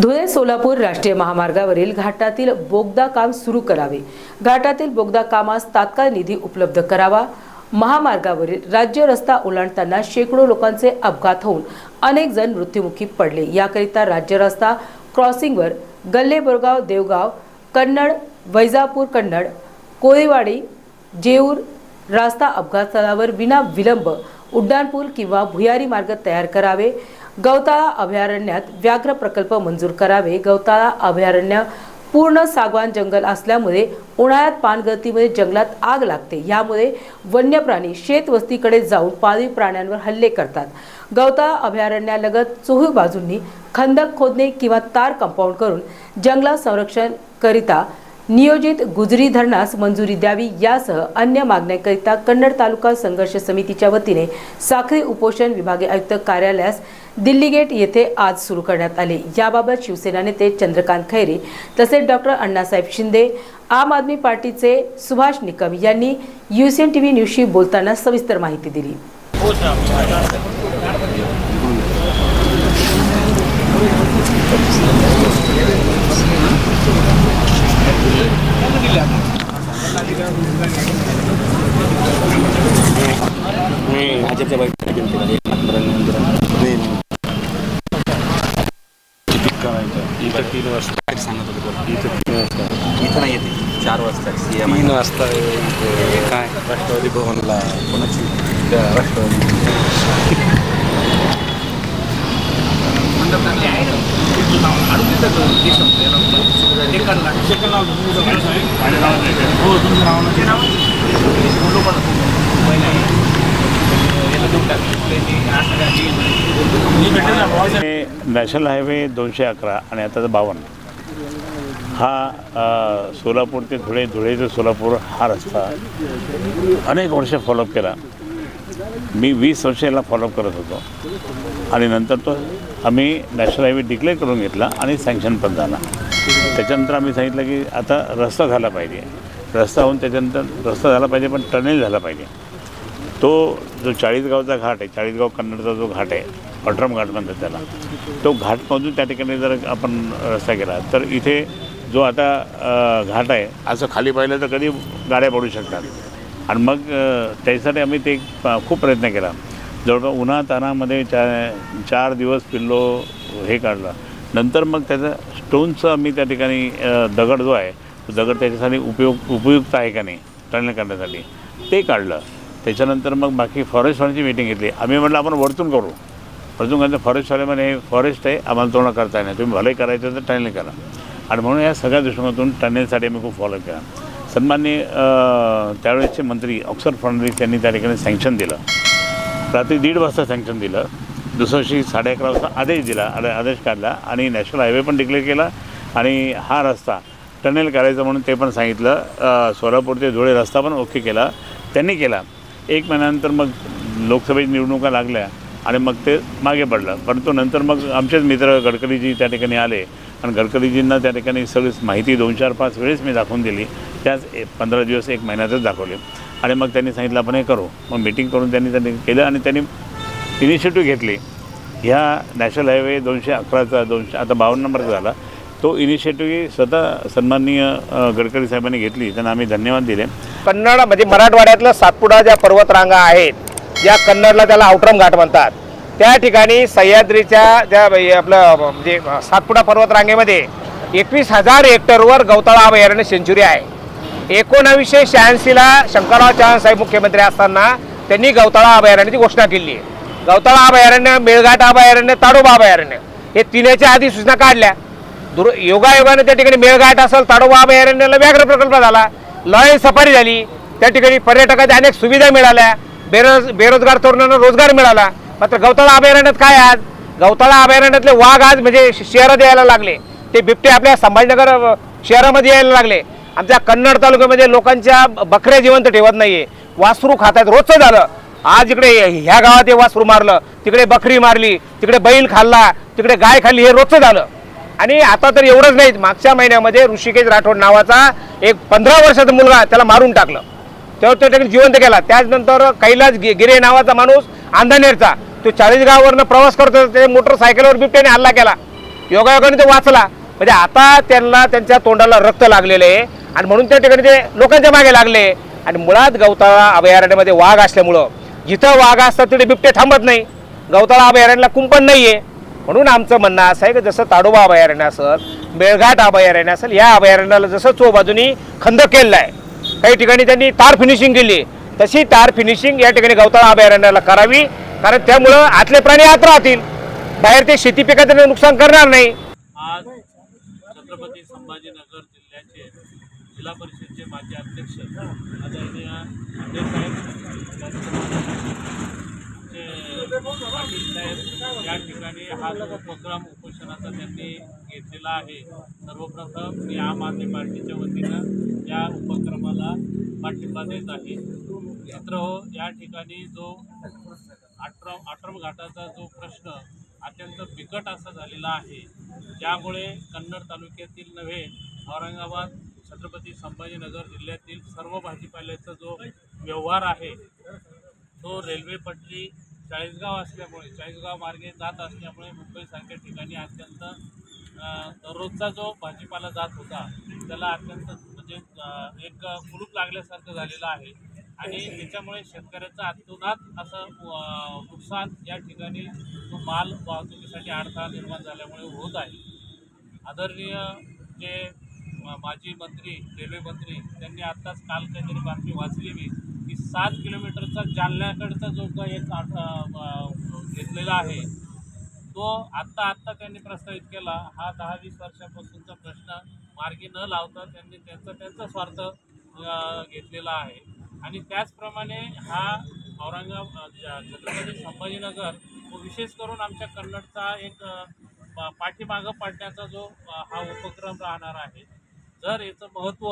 धुळे सोलापूर राष्ट्रीय महामार्गावरील घाटातील बोगदा काम सुरू करावे. घाटातील बोगदा कामास तात्काळ निधी उपलब्ध करावा. महामार्गावरील राज्य रस्ता ओलांडताना शेकडो लोकांचे अपघात होऊन अनेक जण मृत्युमुखी पडले. याकरिता राज्य रस्ता क्रॉसिंगवर गल्ले बोरगाव देवगाव कन्नड वैजापूर कन्नड कोळीवाडी जेऊर रास्ता अपघातस्थळावर विना विलंब उड्डाणपूल किंवा भुयारी मार्ग तयार करावे. गवताळा अभयारण्यात व्याघ्र प्रकल्प मंजूर करावे. गवताळा अभयारण्य पूर्ण सागवान जंगल असल्यामुळे उन्हाळ्यात पानगळतीमध्ये जंगलात आग लागते. यामुळे वन्य प्राणी शेतवस्तीकडे जाऊन पाळीव प्राण्यांवर हल्ले करतात. गवताळा अभयारण्यालगत चोही बाजूंनी खंदक खोदणे किंवा तार कंपाऊंड करून जंगला संरक्षण करिता नियोजित गुजरी धरणास मंजुरी द्यावी यासह अन्य मागण्याकरिता कन्नड तालुका संघर्ष समितीच्या वतीने साखळी उपोषण विभागीय आयुक्त कार्यालयास दिल्ली गेट येथे आज सुरू करण्यात आले. याबाबत शिवसेना नेते चंद्रकांत खैरे तसेच डॉक्टर अण्णासाहेब शिंदे आम आदमी पार्टीचे सुभाष निकम यांनी युसीएन टीव्ही न्यूजशी बोलताना सविस्तर माहिती दिली. भाजपच्या बैठकीला किती करायचं इथं तीन वाजता. सांगत होते. इथं तीन वाजता. इथं नाही येते. चार वाजता. सीएम तीन वाजता काय? राष्ट्रवादी भवनला. कोणाची? नॅशनल हायवे दोनशे अकरा आणि आताचा बावन्न. हा सोलापूर ते धुळे धुळे ते सोलापूर हा रस्ता अनेक वर्ष फॉलोअप केला. मी वीस वर्ष याला फॉलोअप करत होतो. आणि नंतर तो आम्ही नॅशनल हायवे डिक्लेअर करून घेतला आणि सँक्शन पण झाला. त्याच्यानंतर आम्ही सांगितलं की आता रस्ता झाला पाहिजे. रस्ता होऊन त्याच्यानंतर रस्ता झाला पाहिजे पण टनेल झाला पाहिजे. तो जो चाळीसगावचा घाट आहे चाळीसगाव कन्नडचा जो घाट आहे अठरम घाट म्हणतात त्याला तो घाटमधून त्या ठिकाणी जर आपण रस्ता केला तर इथे जो आता घाट आहे असं खाली पाहिलं तर कधी गाड्या पडू शकतात. आणि मग अ, त्यासाठी आम्ही ते खूप प्रयत्न केला. जवळपास उन्हा तानामध्ये चा चार दिवस पिल्लो हे काढलं. नंतर मग त्याचं स्टोनचं आम्ही त्या ठिकाणी दगड जो आहे तो दगड त्याच्यासाठी उपयोग उपयुक्त आहे का नाही टर्नल करण्यासाठी ते काढलं. त्याच्यानंतर मग बाकी फॉरेस्टवाल्यांची मीटिंग घेतली. आम्ही म्हटलं आपण वरतून करू. वरतून करायचं फॉरेस्टवाले म्हणे हे फॉरेस्ट आहे आम्हाला तोंड करता नाही तुम्ही भले करायचं तर टनेल करा. आणि म्हणून या सगळ्या दृष्टिकोनातून टनेलसाठी आम्ही खूप फॉलो केला. सन्मान्य त्यावेळेसचे मंत्री ऑक्सर फडणवीस यांनी त्या ठिकाणी सँक्शन दिलं. रात्री दीड वाजता सँक्शन दिलं. दुसऱ्या दिवशी साडे अकरा वाजता आदेश दिला आदे- आदेश काढला आणि नॅशनल हायवे पण डिक्लेअर केला. आणि हा रस्ता टनेल करायचा म्हणून ते पण सांगितलं. सोलापूर ते धुळे रस्ता पण ओके केला. त्यांनी केला. एक महिन्यानंतर मग लोकसभेची निवडणुका लागल्या आणि मग ते मागे पडलं. परंतु नंतर मग आमचेच मित्र गडकरीजी त्या ठिकाणी आले. आणि गडकरीजींना त्या ठिकाणी सगळी माहिती दोन चार पाच वेळेस मी दाखवून दिली. त्याच ए- पंधरा दिवस एक महिन्यातच दाखवले. आणि मग त्यांनी सांगितलं आपण हे करू. मग मिटिंग करून त्यांनी त्यांनी केलं आणि त्यांनी इनिशिएटिव्ह घेतली. ह्या नॅशनल हायवे दोनशे अकराचा दोनशे आता बावन्न नंबरचा झाला. तो इनिशिएटिव्ह स्वतः सन्माननीय गडकरी साहेबांनी घेतली. त्यांना आम्ही धन्यवाद दिले. कन्नड म्हणजे मराठवाड्यातलं सातपुडा ज्या पर्वतरांगा आहेत ज्या कन्नडला त्याला आउटरम घाट म्हणतात. त्या ठिकाणी सह्याद्रीच्या ज्या आपलं म्हणजे सातपुडा पर्वतरांगेमध्ये एकवीस हजार हेक्टरवर गवताळा अभयारण्य सेंच्युरी आहे. एकोणावीसशे शहाऐंशीला शंकरराव चव्हाण साहेब मुख्यमंत्री असताना त्यांनी गवताळा अभयारण्याची घोषणा केली. आहे गवताळा अभयारण्य मेळघाट अभयारण्य ताडोबा अभयारण्य हे तिन्हीच्या आधी सूचना काढल्या. दुर योगायोगाने त्या ठिकाणी मेळघाट असेल ताडोबा अभयारण्याला व्याघ्र प्रकल्प झाला. लय सफारी झाली. त्या ठिकाणी पर्यटकाच्या अनेक सुविधा मिळाल्या. बेरोज बेरोजगार तरुणांना रोजगार मिळाला. मात्र गवताळा अभयारण्यात काय आज? गवताळा अभयारण्यातले वाघ आज म्हणजे श- शहरात यायला लागले. ते बिबटे आपल्या संभाजीनगर शहरामध्ये यायला लागले. आमच्या कन्नड तालुक्यामध्ये लोकांच्या बकऱ्या जिवंत ठेवत नाहीये. वासरू खातात रोजचं झालं. आज इकडे ह्या गावात हे वासरू मारलं. तिकडे बकरी मारली. तिकडे बैल खाल्ला. तिकडे गाय खाल्ली. हे रोजचं झालं. आणि आता तर एवढंच नाही. मागच्या महिन्यामध्ये ऋषिकेश राठोड नावाचा एक पंधरा वर्षाचा मुलगा त्याला मारून टाकलं. तेव्हा त्या ठिकाणी जिवंत केला. त्याचनंतर कैलास गिरे नावाचा माणूस अंधानेरचा तो चाळीसगाववरनं प्रवास करतो ते मोटरसायकलवर बिबट्याने हल्ला केला. योगायोगाने तो वाचला. म्हणजे आता त्यांना त्यांच्या तोंडाला रक्त लागलेलं आहे. आणि म्हणून त्या ठिकाणी ते लोकांच्या मागे लागले. आणि मुळात गवताळा अभयारण्यामध्ये वाघ असल्यामुळं जिथं वाघ असतात तिथे बिबटे थांबत नाही. गवताळा अभयारण्याला कुंपण नाही आहे म्हणून आमचं म्हणणं असं आहे की जसं ताडोबा अभयारण्य असेल मेळघाट अभयारण्य असेल या अभयारण्याला जसं चोबाजूनी खंद केलेला आहे काही ठिकाणी त्यांनी तार फिनिशिंग केली. तशी तार फिनिशिंग या ठिकाणी गवताळा अभयारण्याला करावी कारण त्यामुळं आतले प्राणी आत राहतील. बाहेर ते शेती पिकाचं नुकसान करणार नाही. आज छत्रपती संभाजीनगर जिल्ह्याचे जिल्हा परिषदचे माजी अध्यक्ष आदरणीय आंबे साहेब पाटील साहेब या ठिकाणी हा जो उपक्रम उपोषणाचा त्यांनी घेतलेला आहे. सर्वप्रथम मी आम आदमी पार्टीच्या वतीनं या उपक्रमाला पाठिंबा देत आहे. मित्र हो या ठिकाणी जो आट्रम आट्रम घाटाचा जो प्रश्न अत्यंत बिकट असा झालेला आहे. ज्यामुळे कन्नड तालुक्यातील नव्हे औरंगाबाद छत्रपती संभाजीनगर जिल्ह्यातील सर्व भाजीपाल्याचा जो व्यवहार आहे तो रेल्वे पटली चाळीसगाव असल्यामुळे चाळीसगाव मार्गे जात असल्यामुळे मुंबईसारख्या ठिकाणी अत्यंत दररोजचा जो भाजीपाला जात होता त्याला अत्यंत म्हणजे एक कुलूप लागल्यासारखं झालेलं आहे. आणि त्याच्यामुळे शेतकऱ्याचं अतोनात असं नुकसान या ठिकाणी तो माल वाहतुकीसाठी अडथळा निर्माण झाल्यामुळे होत आहे. आदरणीय जे माजी मंत्री रेल्वे मंत्री त्यांनी आत्ताच काल काहीतरी बातमी वाचली मी की सात किलोमीटरचा जालन्याकडचा जो काही एक घेतलेला आहे तो आत्ता आत्ता त्यांनी प्रस्तावित केला. हा दहा वीस वर्षापासूनचा प्रश्न मार्गी न लावता त्यांनी त्यांचा त्यांचा स्वार्थ घेतलेला आहे. आणि त्याचप्रमाणे हा औरंगाबाद छत्रपती संभाजीनगर व विशेष करून आमच्या कन्नडचा एक पाठीमागं पडण्याचा जो हा उपक्रम राहणार आहे जर याचं महत्त्व